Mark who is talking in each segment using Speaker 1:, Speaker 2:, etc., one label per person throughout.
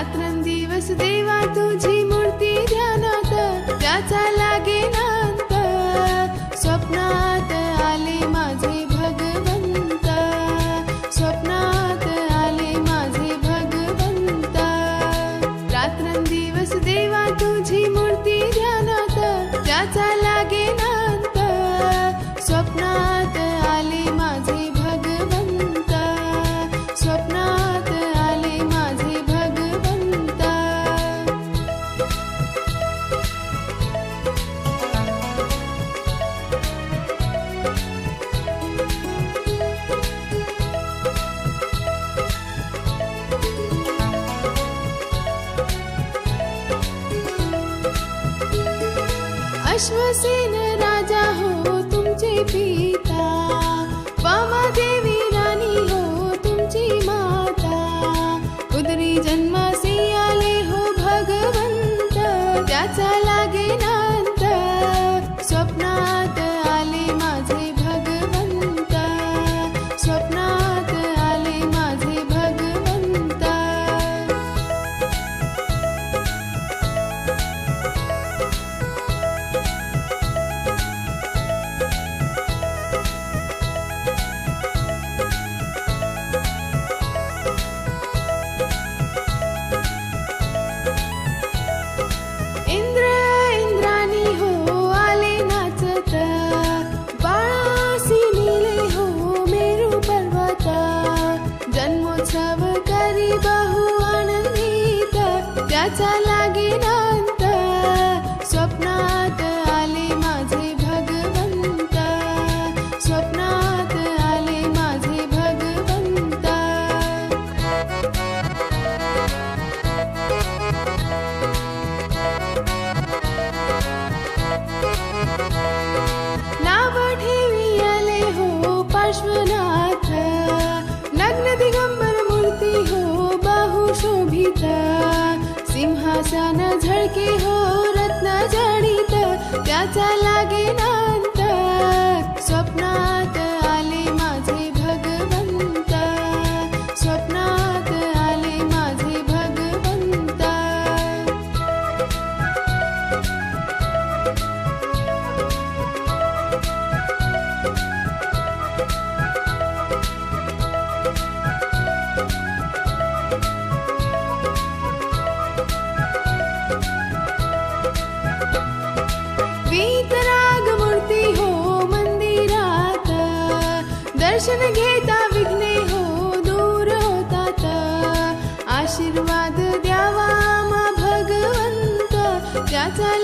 Speaker 1: रात्रं दिवस देवा तु च अश्वसेन राजा हो तुमचे पिता। वामादेव उत्सव करी बहु आनंदित त्याचा लागे ना झळके हो रत्न जडित त्याचा लागे ना Natalia.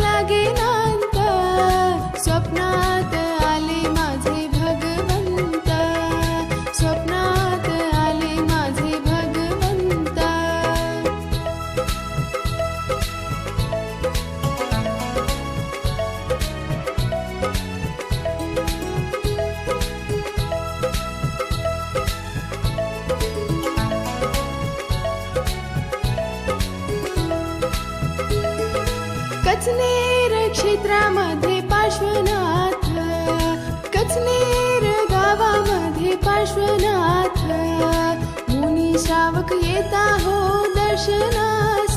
Speaker 1: येता हो दर्शनास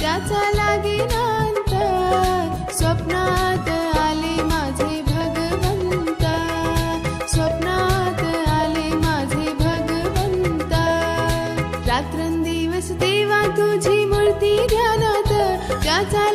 Speaker 1: त्याचा लागिनांत स्वप्नात आले माझे भगवंत. स्वप्नात आले माझे भगवंत. रात्रंदिवस देवा तुझी मूर्ती ध्यानात त्याचा